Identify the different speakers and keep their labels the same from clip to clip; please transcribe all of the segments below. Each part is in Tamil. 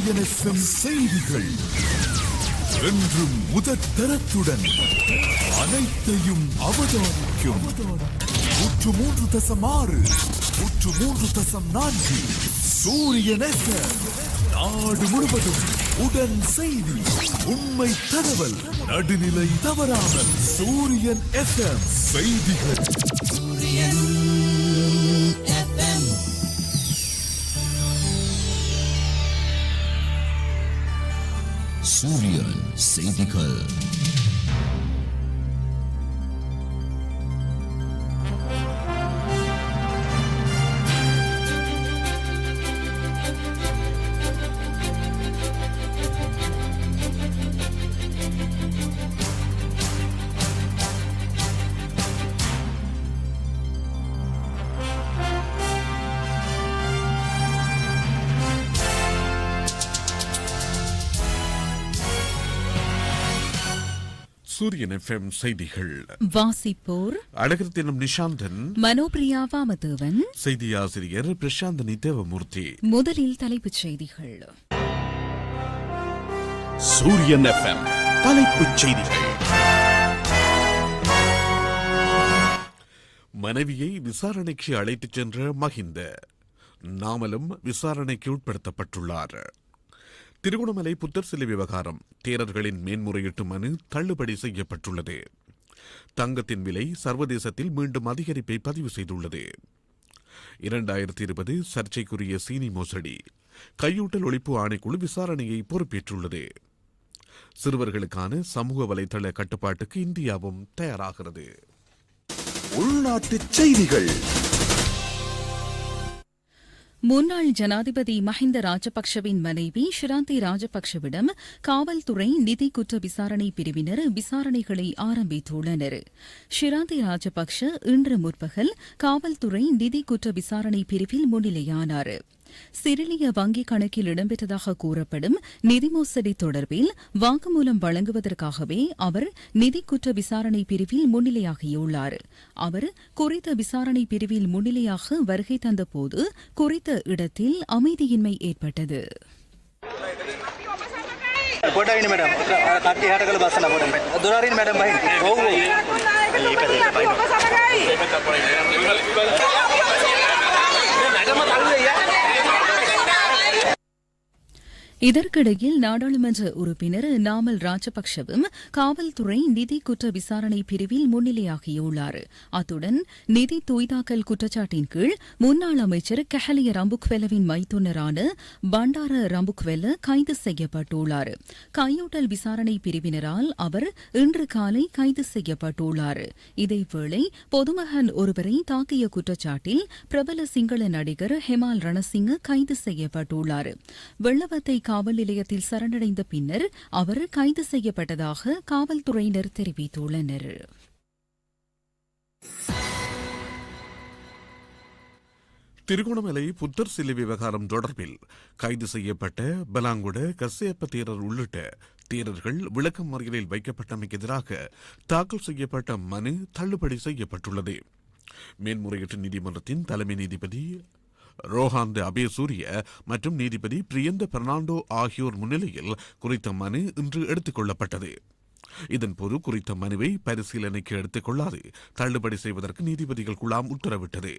Speaker 1: சூரியன் எஃப்எம் செய்திகள். என்றும் முதற்தரத்துடன் அனைத்தையும் அவதானிக்கும். நூற்று மூன்று தசம் ஆறு நூற்று மூன்று தசம் நான்கு சூரியன் எஃப்எம் நாடு முழுவதும் உடன் செய்தி உண்மை தகவல் நடுநிலை தவறாமல் சூரியன் எஃப்எம் செய்திகள்.
Speaker 2: சூரியன் செய்திகள்
Speaker 3: சூரியன் எஃப்எம் செய்திகள்.
Speaker 4: வாசிப்போர்
Speaker 3: அழகர் தினம் நிஷாந்தன்.
Speaker 4: மனோபிரியா வாமதேவன்
Speaker 3: செய்தி ஆசிரியர் பிரசாந்தனி தேவமூர்த்தி.
Speaker 4: முதலில் தலைப்புச் செய்திகள்.
Speaker 5: சூரியன் எஃப்எம் தலைப்புச் செய்திகள்.
Speaker 3: மனைவியை விசாரணைக்கு அழைத்துச் சென்ற மஹிந்த. நாமலும் விசாரணைக்கு உட்படுத்தப்பட்டுள்ளார். திருகோணமலை புத்தர் சிலை விவகாரம். தேரர்களின் மேன்முறையீட்டு மனு தள்ளுபடி செய்யப்பட்டுள்ளது. தங்கத்தின் விலை சர்வதேசத்தில் மீண்டும் அதிகரிப்பை பதிவு செய்துள்ளது. இரண்டாயிரத்தி இருபது சர்ச்சைக்குரிய சீனி மோசடி. கையூட்டல் ஒழிப்பு ஆணைக்குழு விசாரணையை பொறுப்பேற்றுள்ளது. சிறுவர்களுக்கான சமூக வலைதள கட்டுப்பாட்டுக்கு இந்தியாவும் தயாராகிறது.
Speaker 5: உள்நாட்டுச் செய்திகள்.
Speaker 4: முன்னாள் ஜனாதிபதி மஹிந்த ராஜபக்ஷவின் மனைவி ஷிராந்தி ராஜபக்ஷவிடம் காவல்துறை நிதி குற்ற விசாரணை பிரிவினர் விசாரணைகளை ஆரம்பித்துள்ளனர். ஷிராந்தி ராஜபக்ஷ இன்று முற்பகல் காவல்துறை நிதி குற்ற விசாரணை பிரிவில் முன்னிலையானாா் சிறிலிய வங்கிக் கணக்கில் இடம்பெற்றதாக கூறப்படும் நிதி மோசடி தொடர்பில் வாக்குமூலம் வழங்குவதற்காகவே அவர் நிதி குற்ற விசாரணை பிரிவில் முன்னிலையாகியுள்ளார் அவர் குறித்த விசாரணை பிரிவில் முன்னிலையாக வருகை தந்தபோது குறித்த இடத்தில் அமைதியின்மை ஏற்பட்டது
Speaker 6: ಫೋಟೋ
Speaker 4: இதற்கிடையில் நாடாளுமன்ற உறுப்பினர் நாமல் ராஜபக்ஷவும் காவல்துறை நிதி குற்ற விசாரணை பிரிவில் முன்னிலையாகியுள்ளார். அத்துடன் நிதி தூய்தாக்கல் குற்றச்சாட்டின் கீழ் முன்னாள் அமைச்சர் கஹலிய ரம்புக்வெலவின் மைத்துனரான பண்டார ரம்புக்வெல கைது செய்யப்பட்டுள்ளார். கையூட்டல் விசாரணை பிரிவினரால் அவர் இன்று காலை கைது செய்யப்பட்டுள்ளார். இதேவேளை பொதுமகன் ஒருவரை தாக்கிய குற்றச்சாட்டில் பிரபல சிங்கள நடிகர் ஹெமால் ரணசிங்க கைது செய்யப்பட்டுள்ளார். வெள்ளவத்தை காவல் நிலையத்தில் சரணடைந்த பின்னர் அவர் கைது செய்யப்பட்டதாக காவல்துறையினர் தெரிவித்துள்ளனர்.
Speaker 3: திருகோணமலை புத்தர் சிலை விவகாரம் தொடர்பில் கைது செய்யப்பட்ட பலாங்குட கசையப்ப தேரர் உள்ளிட்ட தேரர்கள் விளக்கம் மறியலில் வைக்கப்பட்டமைக்கு எதிராக தாக்கல் செய்யப்பட்ட மனு தள்ளுபடி செய்யப்பட்டுள்ளது. மேன்முறையீட்டு நீதிமன்றத்தின் தலைமை நீதிபதி ரோஹாந்த அபேசூரிய மற்றும் நீதிபதி பிரியந்த பெர்னாண்டோ ஆகியோர் முன்னிலையில் குறித்த மனு இன்று எடுத்துக் கொள்ளப்பட்டது. இதன்போது குறித்த மனுவை பரிசீலனைக்கு எடுத்துக் கொள்ளாது தள்ளுபடி செய்வதற்கு நீதிபதிகள் குழாம் உத்தரவிட்டது.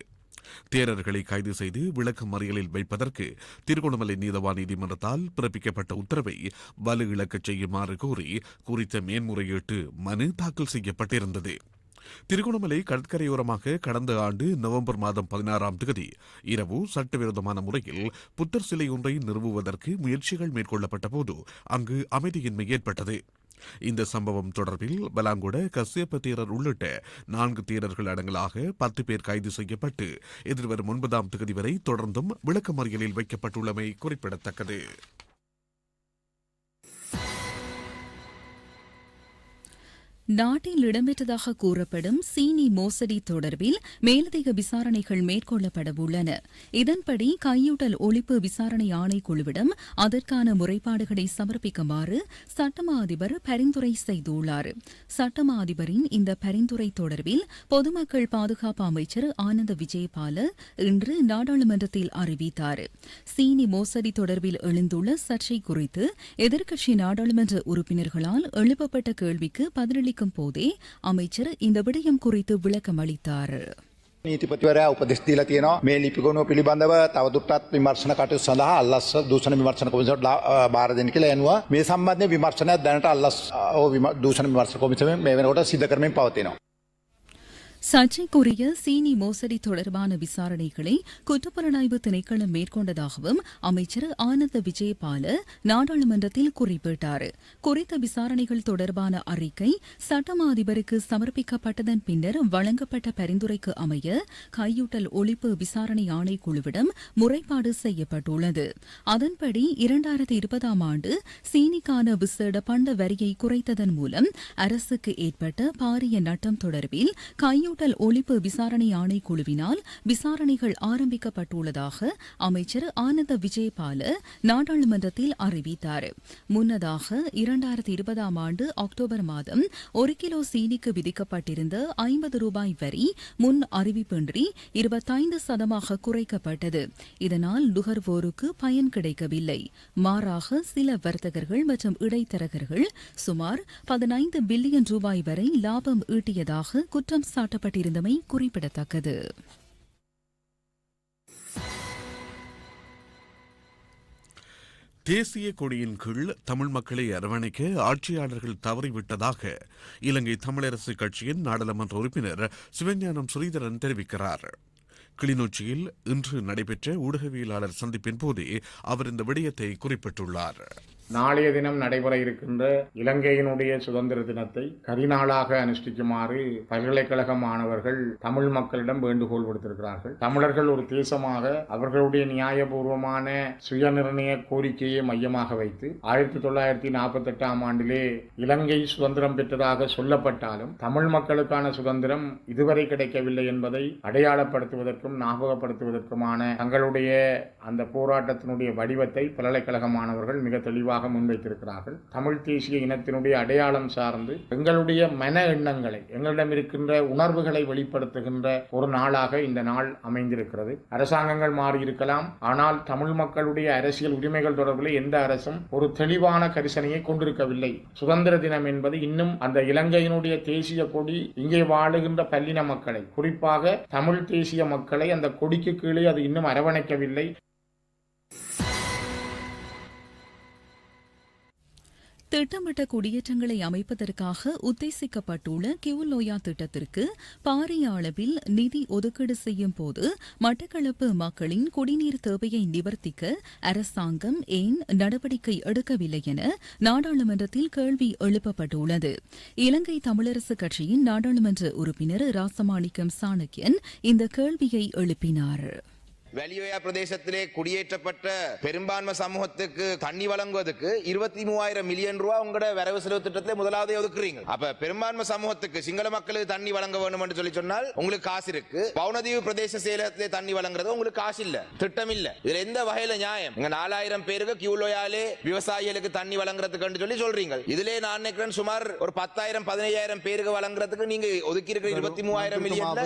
Speaker 3: தேரர்களை கைது செய்து விளக்க மறியலில் வைப்பதற்கு திருகோணமலை நீதவா நீதிமன்றத்தால் பிறப்பிக்கப்பட்ட உத்தரவை வலு இழக்கச் செய்யுமாறு கோரி குறித்த மேன்முறையீட்டு மனு தாக்கல் செய்யப்பட்டிருந்தது. திருகோணமலை கடற்கரையோரமாக கடந்த ஆண்டு நவம்பர் மாதம் பதினாறாம் தேதி இரவு சட்டவிரோதமான முறையில் புத்தர் சிலை ஒன்றை நிறுவுவதற்கு முயற்சிகள் மேற்கொள்ளப்பட்ட போது அங்கு அமைதியின்மை ஏற்பட்டது. இந்த சம்பவம் தொடர்பில் பலாங்குட கசியப்ப தேரர் உள்ளிட்ட நான்கு தேரர்கள் அடங்கலாக பத்து பேர் கைது செய்யப்பட்டு எதிர்வரும் ஒன்பதாம் தேதி வரை தொடர்ந்தும் விளக்கமறியலில் வைக்கப்பட்டுள்ளமை குறிப்பிடத்தக்கது.
Speaker 4: நாட்டில் இடம்பெற்றதாக கூறப்படும் சீனி மோசடி தொடர்பில் மேலதிக விசாரணைகள் மேற்கொள்ளப்பட உள்ளன. இதன்படி கையூட்டல் ஒழிப்பு விசாரணை ஆணைக்குழுவிடம் அதற்கான முறைப்பாடுகளை சமர்ப்பிக்குமாறு சட்டமா அதிபர் பரிந்துரை செய்துள்ளார். சட்டமா அதிபரின் இந்த பரிந்துரை தொடர்பில் பொதுமக்கள் பாதுகாப்பு அமைச்சர் ஆனந்த விஜயபால இன்று நாடாளுமன்றத்தில் அறிவித்தார். சீனி மோசடி தொடர்பில் எழுந்துள்ள சர்ச்சை குறித்து எதிர்க்கட்சி நாடாளுமன்ற உறுப்பினர்களால் எழுப்பப்பட்ட கேள்விக்கு பதிலளிக்க பதிலளிக்கும் போதே அமைச்சர் இந்த விடயம் குறித்து விளக்கம் அளித்தார்
Speaker 7: නීතිපතිවරයා උපදෙස් දීලා තියෙනවා මේ ලිපිගොනුව පිළිබඳව තවදුරටත් විමර්ශන කටයුතු සඳහා අල්ලස් දූෂණ විමර්ශන කොමිසමට බාර දෙන්න කියලා යනවා මේ සම්බන්ධයෙන් විමර්ශනයක් දැනට අල්ලස් ඕ විම- දූෂණ විමර්ශන කොමිසමෙන් මේ වෙනකොට සිදු කරමින් පවතිනවා
Speaker 4: சர்ச்சைக்குரிய சீனி மோசடி தொடர்பான விசாரணைகளை குற்றப்புலனாய்வு திணைக்களம் மேற்கொண்டதாகவும் அமைச்சர் ஆனந்த விஜயபால நாடாளுமன்றத்தில் குறிப்பிட்டார். குறித்த விசாரணைகள் தொடர்பான அறிக்கை சட்டமா அதிபருக்கு சமர்ப்பிக்கப்பட்டதன் பின்னர் வழங்கப்பட்ட பரிந்துரைக்கு அமைய கையூட்டல் ஒழிப்பு விசாரணை ஆணைக்குழுவிடம் முறைப்பாடு செய்யப்பட்டுள்ளது. அதன்படி இரண்டாயிரத்தி இருபதாம் ஆண்டு சீனிக்கான விசேட பண்ட வரியை குறைத்ததன் மூலம் அரசுக்கு ஏற்பட்ட பாரிய நட்டம் தொடர்பில் கையூட்டல் ஒழிப்பு விசாரணை ஆணைக்குழுவினால் விசாரணைகள் ஆரம்பிக்கப்பட்டுள்ளதாக அமைச்சர் ஆனந்த விஜயபால நாடாளுமன்றத்தில் அறிவித்தார். முன்னதாக இரண்டாயிரத்தி இருபதாம் ஆண்டு அக்டோபர் மாதம் ஒரு கிலோ சீனிக்கு விதிக்கப்பட்டிருந்த ஐம்பது ரூபாய் வரி முன் அறிவிப்பின்றி இருபத்தைந்து சதமாக குறைக்கப்பட்டது. இதனால் நுகர்வோருக்கு பயன் கிடைக்கவில்லை. மாறாக சில வர்த்தகர்கள் மற்றும் இடைத்தரகர்கள் சுமார் பதினைந்து பில்லியன் ரூபாய் வரை லாபம் ஈட்டியதாக குற்றம் சாட்டப்பட்டிருந்தமை குறிப்பிடத்தக்கது.
Speaker 3: தேசிய கொடியின் கீழ் தமிழ் மக்களை அரவணைக்க ஆட்சியாளர்கள் தவறிவிட்டதாக இலங்கை தமிழரசு கட்சியின் நாடாளுமன்ற உறுப்பினர் சிவஞானம் ஸ்ரீதரன் தெரிவிக்கிறார். கிளிநொச்சியில் இன்று நடைபெற்ற ஊடகவியலாளர் சந்திப்பின் போதே அவர் இந்த விடயத்தை குறிப்பிட்டுள்ளார்.
Speaker 8: நாளைய தினம் நடைபெற இருக்கின்ற இலங்கையினுடைய சுதந்திர தினத்தை கரிநாளாக அனுஷ்டிக்குமாறு பல்கலைக்கழக மாணவர்கள் தமிழ் மக்களிடம் வேண்டுகோள் விடுத்திருக்கிறார்கள். தமிழர்கள் ஒரு தேசமாக அவர்களுடைய நியாயபூர்வமான சுயநிர்ணய கோரிக்கையை மையமாக வைத்து ஆயிரத்தி தொள்ளாயிரத்தி நாற்பத்தி எட்டாம் ஆண்டிலே இலங்கை சுதந்திரம் பெற்றதாக சொல்லப்பட்டாலும் தமிழ் மக்களுக்கான சுதந்திரம் இதுவரை கிடைக்கவில்லை என்பதை அடையாளப்படுத்துவதற்கும் ஞாபகப்படுத்துவதற்குமான தங்களுடைய அந்த போராட்டத்தினுடைய வடிவத்தை பல்கலைக்கழக மாணவர்கள் மிக தெளிவாக முன்வைத்திருக்கிறார்கள். தமிழ் தேசிய இனத்தினுடைய அடையாளம் சார்ந்து எங்களுடைய மன எண்ணங்களை எங்களிடம் இருக்கின்ற உணர்வுகளை வெளிப்படுத்துகின்ற ஒரு நாளாக இந்த நாள் அமைந்திருக்கிறது. அரசாங்கங்கள் மாறியிருக்கலாம். ஆனால் தமிழ் மக்களுடைய அரசியல் உரிமைகள் தொடர்பில் எந்த அரசும் ஒரு தெளிவான கரிசனையை கொண்டிருக்கவில்லை. சுதந்திர தினம் என்பது இன்னும் அந்த இலங்கையினுடைய தேசிய கொடி இங்கே வாழுகின்ற பல்லின மக்களை குறிப்பாக தமிழ் தேசிய மக்களை அந்த கொடிக்கு கீழே அது இன்னும் அரவணைக்கவில்லை.
Speaker 4: திட்டமிட்ட குடியேற்றங்களை அமைப்பதற்காக உத்தேசிக்கப்பட்டுள்ள கியூலோயா திட்டத்திற்கு பாரிய அளவில் நிதி ஒதுக்கீடு செய்யும் போது மட்டக்களப்பு மக்களின் குடிநீர் தேவையை நிவர்த்திக்க அரசாங்கம் ஏன் நடவடிக்கை எடுக்கவில்லை என நாடாளுமன்றத்தில் கேள்வி எழுப்பப்பட்டுள்ளது. இலங்கை தமிழரசு கட்சியின் நாடாளுமன்ற உறுப்பினர் ராசமாணிக்கம் சாணக்கியன் இந்த கேள்வியை எழுப்பினார்.
Speaker 9: வெளியோயா பிரதேசத்திலே குடியேற்றப்பட்ட பெரும்பான்மை சமூகத்துக்கு தண்ணி வழங்குவதற்கு இருபத்தி மூவாயிரம் மில்லியன் ரூபாய் உங்களோட வரவு செலவு திட்டத்திலே முதலாவது ஒதுக்குறீங்க. அப்ப பெரும்பான்மை சமூகத்துக்கு சிங்கள மக்களுக்கு தண்ணி வழங்க வேண்டும் என்று சொல்லி சொன்னால் உங்களுக்கு காசு இருக்கு. பவுனதீவு பிரதேச செயலகத்திலே தண்ணி வழங்குறது உங்களுக்கு காசு இல்ல திட்டம் இல்ல இதுல எந்த வகையில நியாயம்? இங்க நாலாயிரம் பேருக்கு கியூலோயாலே விவசாயிகளுக்கு தண்ணி வழங்குறதுக்கு சொல்லி சொல்றீங்க. இதுல நான் நினைக்கிறேன் சுமார் ஒரு பத்தாயிரம் பதினையாயிரம் பேருக்கு வழங்குறதுக்கு நீங்க ஒதுக்கி இருக்கிற இருபத்தி மூவாயிரம் மில்லியன்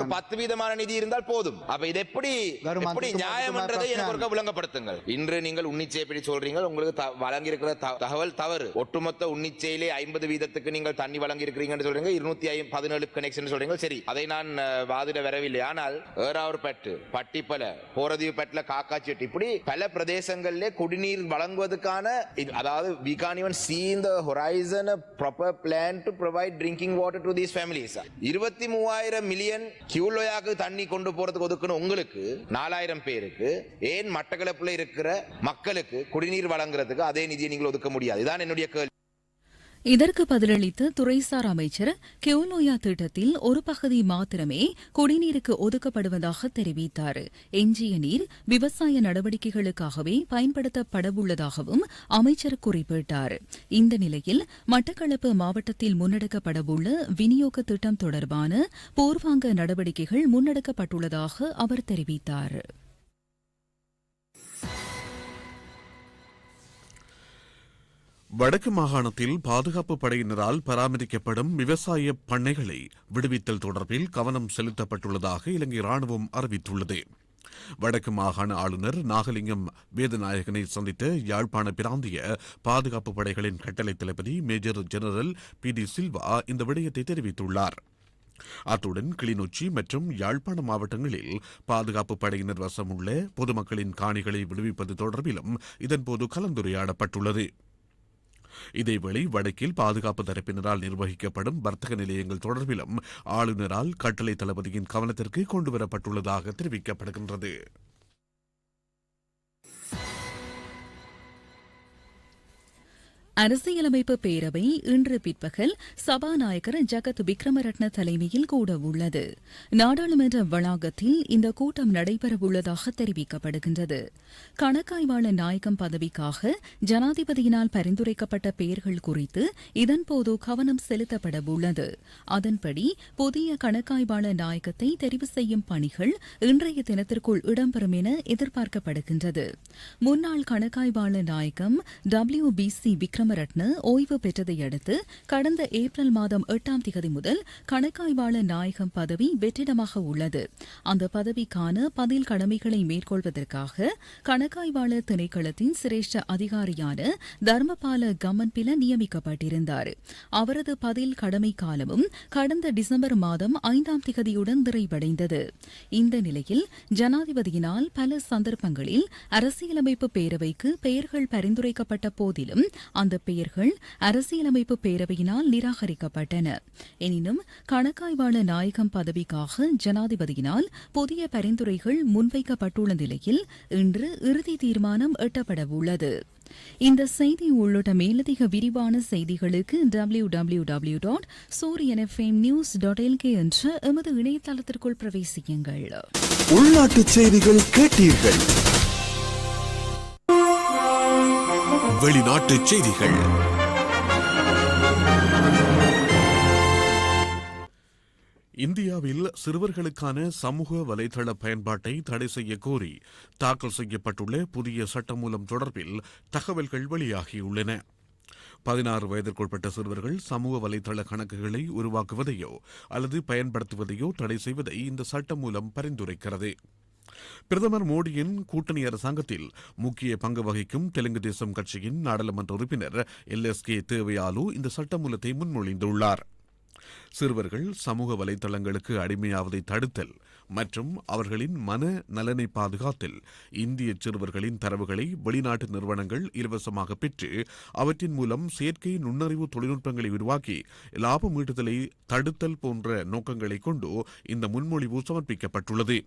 Speaker 9: ஒரு பத்து வீதமான நிதி இருந்தால் போதும். அப்ப இது எப்படி எப்படி நியாயம்ன்றதை எனக்கு ஒருக்கா விளங்கப்படுத்துங்கள். இன்று நீங்கள் உன்னிச்சை எப்படி சொல்றீங்க உங்களுக்கு த- வழங்கியிருக்கிற த- தகவல் தவறு. ஒட்டுமொத்த உன்னிச்சையிலே ஐம்பது வீதத்துக்கு நீங்கள் தண்ணி வழங்கி இருக்கிறீங்கன்னு சொல்றீங்க. இருநூத்தி பதினேழு கனெக்ஷன் சொல்றீங்க. சரி அதை நான் வாதிட வரவில்லை. ஆனால் ஏறாவூர்பட்டு பட்டிப்பல போரதீவு பட்டில காக்காச்செட்டி இப்படி பல பிரதேசங்களிலே குடிநீர் வழங்குவதற்கான அதாவது even see in the horizon a proper plan to provide drinking water to these families. இருபத்தி மூவாயிரம் மில்லியன் கியூலோயாக்கு தண்ணி கொண்டு போறதுக்கு ஒதுக்கணும் உங்களுக்கு நாலாயிரம் பேருக்கு ஏன் மட்டக்களப்புல இருக்கிற மக்களுக்கு குடிநீர் வழங்குறதுக்கு அதே நிதியை நீங்கள் ஒதுக்க முடியாது? இதான் என்னுடைய கேள்வி.
Speaker 4: இதற்கு பதிலளித்த துறைசார் அமைச்சர் கியோலோயா திட்டத்தில் ஒரு பகுதி மாத்திரமே குடிநீருக்கு ஒதுக்கப்படுவதாக தெரிவித்தார். எஞ்சிய நீர் விவசாய நடவடிக்கைகளுக்காகவே பயன்படுத்தப்படவுள்ளதாகவும் அமைச்சர் குறிப்பிட்டார். இந்த நிலையில் மட்டக்களப்பு மாவட்டத்தில் முன்னெடுக்கப்படவுள்ள விநியோக திட்டம் தொடர்பான பூர்வாங்க நடவடிக்கைகள் முன்னெடுக்கப்பட்டுள்ளதாக அவர் தெரிவித்தார்.
Speaker 3: வடக்கு மாகாணத்தில் பாதுகாப்பு படையினரால் பராமரிக்கப்படும் விவசாய பண்ணைகளை விடுவித்தல் தொடர்பில் கவனம் செலுத்தப்பட்டுள்ளதாக இலங்கை ராணுவம் அறிவித்துள்ளது. வடக்கு மாகாண ஆளுநர் நாகலிங்கம் வேதநாயகனை சந்தித்த யாழ்ப்பாண பிராந்திய பாதுகாப்பு படைகளின் கட்டளை தளபதி major general P D Silva இந்த விடயத்தை தெரிவித்துள்ளார். அத்துடன் கிளிநொச்சி மற்றும் யாழ்ப்பாண மாவட்டங்களில் பாதுகாப்பு படையினர் வசமுள்ள பொதுமக்களின் காணிகளை விடுவிப்பது தொடர்பிலும் இதன்போது கலந்துரையாடப்பட்டுள்ளது. இதேவேளை வடக்கில் பாதுகாப்பு தரப்பினரால் நிர்வகிக்கப்படும் வர்த்தக நிலையங்கள் தொடர்பிலும் ஆளுநரால் கட்டளை தளபதியின் கவனத்திற்கு கொண்டுவரப்பட்டுள்ளதாக தெரிவிக்கப்படுகின்றது.
Speaker 4: அரசியலமைப்பு பேரவை இன்று பிற்பகல் சபாநாயகர் ஜகத் விக்ரமரட்ன தலைமையில் கூடவுள்ளது நாடாளுமன்ற வளாகத்தில் இந்த கூட்டம் நடைபெறவுள்ளதாக தெரிவிக்கப்படுகின்றது. கணக்காய்வாளர் நாயகம் பதவிக்காக ஜனாதிபதியினால் பரிந்துரைக்கப்பட்ட பெயர்கள் குறித்து இதன்போது கவனம் செலுத்தப்பட உள்ளது அதன்படி புதிய கணக்காய்வாளர் நாயகத்தை தெரிவு செய்யும் பணிகள் இன்றைய தினத்திற்குள் இடம்பெறும் என எதிர்பார்க்கப்படுகின்றது. முன்னாள் கணக்காய்வாளர் நாயகம் டபிள்யூ பி சி விக்ரமரட்ன ஓய்வு பெற்றதை அடுத்து கடந்த ஏப்ரல் மாதம் எட்டாம் திகதி முதல் கணக்காய்வாளர் நாயகம் பதவி வெற்றிடமாக உள்ளது. அந்த பதவிக்கான பதில் கடமைகளை மேற்கொள்வதற்காக கணக்காய்வாளர் திணைக்களத்தின் சிரேஷ்ட அதிகாரியான தர்மபால கமன்பில நியமிக்கப்பட்டிருந்தார். அவரது பதில் கடமை காலமும் கடந்த டிசம்பர் மாதம் ஐந்தாம் திகதியுடன் நிறைவடைந்தது. இந்த நிலையில் ஜனாதிபதியினால் பல சந்தர்ப்பங்களில் அரசியலமைப்பு பேரவைக்கு பெயர்கள் பரிந்துரைக்கப்பட்ட போதிலும் அந்த பெயர்கள் அரசியலமைப்பு பேரவையினால் நிராகரிக்கப்பட்டன. எனினும் கணக்காய்வாளர் நாயகம் பதவிக்காக ஜனாதிபதியினால் புதிய பரிந்துரைகள் முன்வைக்கப்பட்டுள்ள நிலையில் இன்று இறுதி தீர்மானம் எட்டப்படவுள்ளது. இந்த செய்தி உள்ளிட்ட மேலதிக விரிவான செய்திகளுக்கு W W W dot Sooriyan FM news dot LK என்ற எமது இணையதளத்திற்குள் பிரவேசியுங்கள்.
Speaker 5: உள்நாட்டு செய்திகள் கேட்டீர்கள்.
Speaker 1: வெளிநாட்டு செய்திகள்.
Speaker 3: இந்தியாவில் சிறுவர்களுக்கான சமூக வலைதள பயன்பாட்டை தடை செய்ய கோரி தாக்கல் செய்யப்பட்டுள்ள புதிய சட்டமூலம் தொடர்பில் தகவல்கள் வெளியாகியுள்ளன. பதினாறு வயதிற்குட்பட்ட சிறுவர்கள் சமூக வலைதள கணக்குகளை உருவாக்குவதையோ அல்லது பயன்படுத்துவதையோ தடை செய்வதை இந்த சட்டம் மூலம் பரிந்துரைக்கிறது. பிரதமர் மோடியின் கூட்டணி அரசாங்கத்தில் முக்கிய பங்கு வகிக்கும் தெலுங்கு தேசம் கட்சியின் நாடாளுமன்ற உறுப்பினர் எல் எஸ் கே தேவையாலு இந்த சட்டமூலத்தை முன்மொழிந்துள்ளார். சிறுவர்கள் சமூக வலைதளங்களுக்கு அடிமையாவதை தடுத்தல் மற்றும் அவர்களின் மன நலனை பாதுகாத்தல் இந்திய சிறுவர்களின் தரவுகளை வெளிநாட்டு நிறுவனங்கள் இலவசமாக பெற்று அவற்றின் மூலம் செயற்கை நுண்ணறிவு தொழில்நுட்பங்களை உருவாக்கி லாபம் ஈட்டுதலை தடுத்தல் போன்ற நோக்கங்களை கொண்டு இந்த முன்மொழிவு சமர்ப்பிக்கப்பட்டுள்ளது.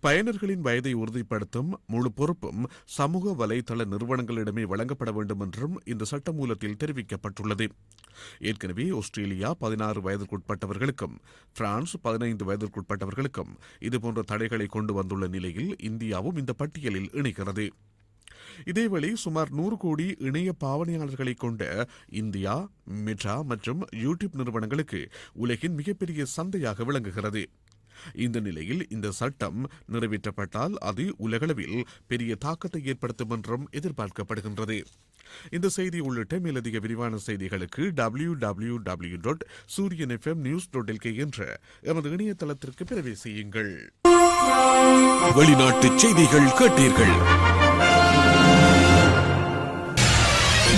Speaker 3: பயனர்களின் வயதை உறுதிப்படுத்தும் முழு பொறுப்பும் சமூக வலைதள நிறுவனங்களிடமே வழங்கப்பட வேண்டும் என்றும் இந்த சட்டமூலத்தில் தெரிவிக்கப்பட்டுள்ளது. ஏற்கனவே ஆஸ்திரேலியா பதினாறு வயதிற்குட்பட்டவர்களுக்கும் பிரான்ஸ் பதினைந்து வயதிற்குட்பட்டவர்களுக்கும் இதுபோன்ற தடைகளை கொண்டு வந்துள்ள நிலையில் இந்தியாவும் இந்த பட்டியலில் இணைகிறது. இதேவேளை சுமார் நூறு கோடி இணைய பாவனையாளர்களை கொண்ட இந்தியா மெட்ரா மற்றும் யூடியூப் நிறுவனங்களுக்கு உலகின் மிகப்பெரிய சந்தையாக விளங்குகிறது. இந்த நிலையில் இந்த சட்டம் நிறைவேற்றப்பட்டால் அது உலகளவில் பெரிய தாக்கத்தை ஏற்படுத்தும் என்றும் எதிர்பார்க்கப்படுகின்றது. இந்த செய்தி உள்ளிட்ட மேலதிக விரிவான செய்திகளுக்கு W W W dot Sooriyan FM news dot LK என்ற எமது இணையதளத்திற்கு பிறவை செய்யுங்கள்.
Speaker 1: வெளிநாட்டு செய்திகள் கேட்டீர்கள்.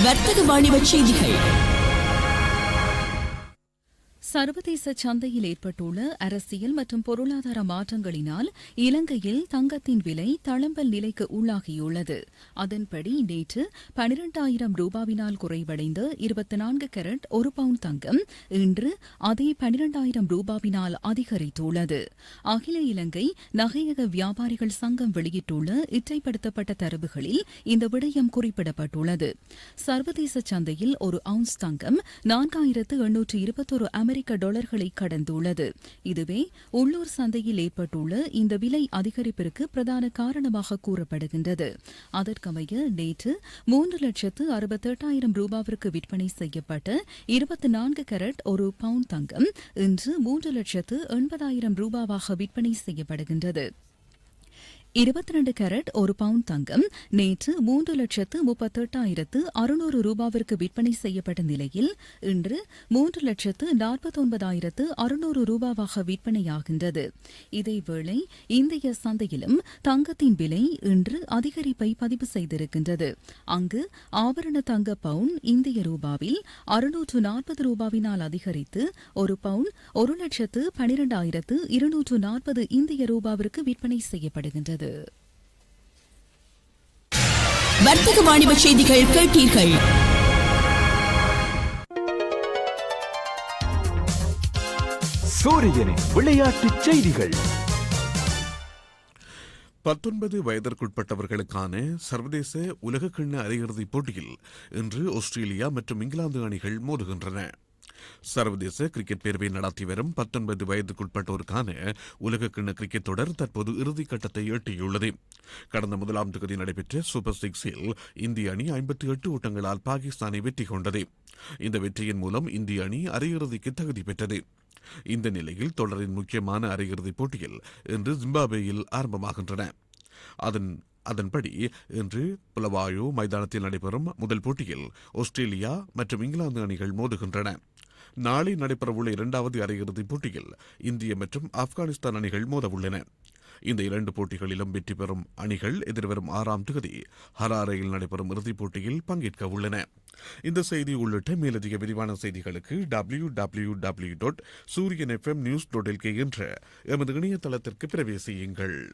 Speaker 10: வர்த்தக வாணிப செய்திகள்.
Speaker 4: சர்வதேச சந்தையில் ஏற்பட்டுள்ள அரசியல் மற்றும் பொருளாதார மாற்றங்களினால் இலங்கையில் தங்கத்தின் விலை தளம்பல் நிலைக்கு உள்ளாகியுள்ளது. அதன்படி நேற்று பனிரெண்டாயிரம் ரூபாவினால் குறைவடைந்த இருபத்தி நான்கு கேரட் ஒரு பவுண்ட் தங்கம் இன்று அதே பனிரெண்டாயிரம் ரூபாவினால் அதிகரித்துள்ளது. அகில இலங்கை நகையக வியாபாரிகள் சங்கம் வெளியிட்டுள்ள இச்சைப்படுத்தப்பட்ட தரவுகளில் இந்த விடயம் குறிப்பிடப்பட்டுள்ளது. சர்வதேச சந்தையில் ஒரு அவுன்ஸ் தங்கம் நான்காயிரத்து எண்ணூற்று இருபத்தொரு அமெரிக்க டாலர்களை கடந்துள்ளது. இதுவே உள்ளூர் சந்தையில் ஏற்பட்டுள்ள இந்த விலை அதிகரிப்பிற்கு பிரதான காரணமாக கூறப்படுகின்றது. அதற்கமைய நேற்று மூன்று லட்சத்து அறுபத்தெட்டாயிரம் ரூபாவிற்கு விற்பனை செய்யப்பட்ட இருபத்தி நான்கு கேரட் ஒரு பவுண்ட் தங்கம் இன்று மூன்று லட்சத்து எண்பதாயிரம் ரூபாவாக விற்பனை செய்யப்படுகின்றது. இருபத்தி ரெண்டு கேரட் ஒரு பவுண்ட் தங்கம் நேற்று மூன்று லட்சத்து முப்பத்தெட்டாயிரத்து அறுநூறு ரூபாவிற்கு விற்பனை செய்யப்பட்ட நிலையில் இன்று மூன்று லட்சத்து நாற்பத்தொன்பதாயிரத்து அறுநூறு ரூபாவாக விற்பனையாகின்றது. இதேவேளை இந்திய சந்தையிலும் தங்கத்தின் விலை இன்று அதிகரிப்பை பதிவு செய்திருக்கின்றது. அங்கு ஆபரண தங்க பவுன் இந்திய ரூபாவில் அறுநூற்று நாற்பது ரூபாவினால் அதிகரித்து ஒரு பவுன் ஒரு லட்சத்து பனிரெண்டாயிரத்து இருநூற்று நாற்பது இந்திய ரூபாவிற்கு விற்பனை செய்யப்படுகின்றது.
Speaker 10: வர்த்தக வாணிப செய்திகள் கேட்டீர்கள்.
Speaker 5: சூரியனின் விளையாட்டுச் செய்திகள்.
Speaker 3: பத்தொன்பது வயதிற்குட்பட்டவர்களுக்கான சர்வதேச உலகக்கிண்ண அரையிறுதிப் போட்டியில் இன்று ஆஸ்திரேலியா மற்றும் இங்கிலாந்து அணிகள் மோதுகின்றன. சர்வதேச கிரிக்கெட் பேரவை நடத்தி வரும் பத்தொன்பது வயதுக்குட்பட்டோருக்கான உலகக்கிண்ண கிரிக்கெட் தொடர் தற்போது இறுதிக்கட்டத்தை எட்டியுள்ளது. கடந்த முதலாம் தொகுதி நடைபெற்ற சூப்பர் சிக்ஸில் இந்திய அணி ஐம்பத்தி எட்டு ஓட்டங்களால் பாகிஸ்தானை வெற்றி கொண்டது. இந்த வெற்றியின் மூலம் இந்திய அணி அரையிறுதிக்கு தகுதி பெற்றது. இந்த நிலையில் தொடரின் முக்கியமான அரையிறுதிப் போட்டியில் இன்று ஜிம்பாப்வேயில் ஆரம்பமாகின்றன. அதன் அதன்படி இன்று புலவாயோ மைதானத்தில் நடைபெறும் முதல் போட்டியில் ஆஸ்திரேலியா மற்றும் இங்கிலாந்து அணிகள் மோதுகின்றன. நாளை நடைபெறவுள்ள இரண்டாவது அரையிறுதிப் போட்டியில் இந்திய மற்றும் ஆப்கானிஸ்தான் அணிகள் மோதவுள்ளன. இந்த இரண்டு போட்டிகளிலும் வெற்றி பெறும் அணிகள் எதிர்வரும் ஆறாம் தேதி ஹராரையில் நடைபெறும் இறுதிப் போட்டியில் பங்கேற்க உள்ளன இந்த செய்தி உள்ளிட்ட மேலதிக விரிவான செய்திகளுக்கு W W W dot Sooriyan FM news dot LK என்ற எமது இணையதளத்திற்கு பிரவேசியுங்கள்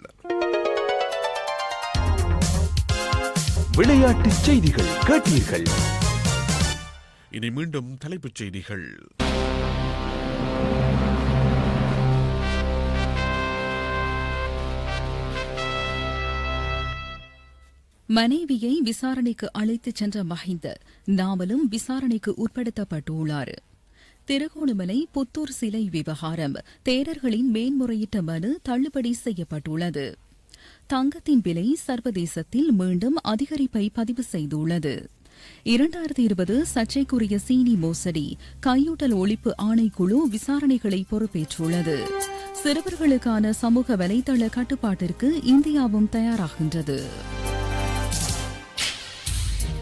Speaker 5: விளையாட்டுச் செய்திகள் கேட்டீர்கள்.
Speaker 3: இனி மீண்டும் தலைப்புச் செய்திகள்.
Speaker 4: மனைவியை விசாரணைக்கு அழைத்துச் சென்ற மஹிந்த நாமலும் விசாரணைக்கு உட்படுத்தப்பட்டுள்ளார் திருகோணமலை புத்தூர் சிலை விவகாரம் தேரர்களின் மேன்முறையீட்டு மனு தள்ளுபடி செய்யப்பட்டுள்ளது. தங்கத்தின் விலை சர்வதேசத்தில் மீண்டும் அதிகரிப்பை பதிவு செய்துள்ளது. இரண்டாயிரத்தி இருபது சர்ச்சைக்குரிய சீனி மோசடி கையூட்டல் ஒழிப்பு ஆணைக்குழு விசாரணைகளை பொறுப்பேற்றுள்ளது. சிறுவர்களுக்கான சமூக வலைதள கட்டுப்பாட்டிற்கு இந்தியாவும் தயாராகின்றது.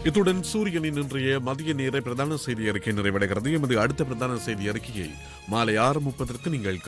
Speaker 3: இத்துடன் சூரியனின் இன்றைய மதிய நேர பிரதான செய்தி அறிக்கை நிறைவடைகிறது. எமது அடுத்த பிரதான செய்தி அறிக்கையை மாலை ஆறு முப்பதற்கு நீங்கள்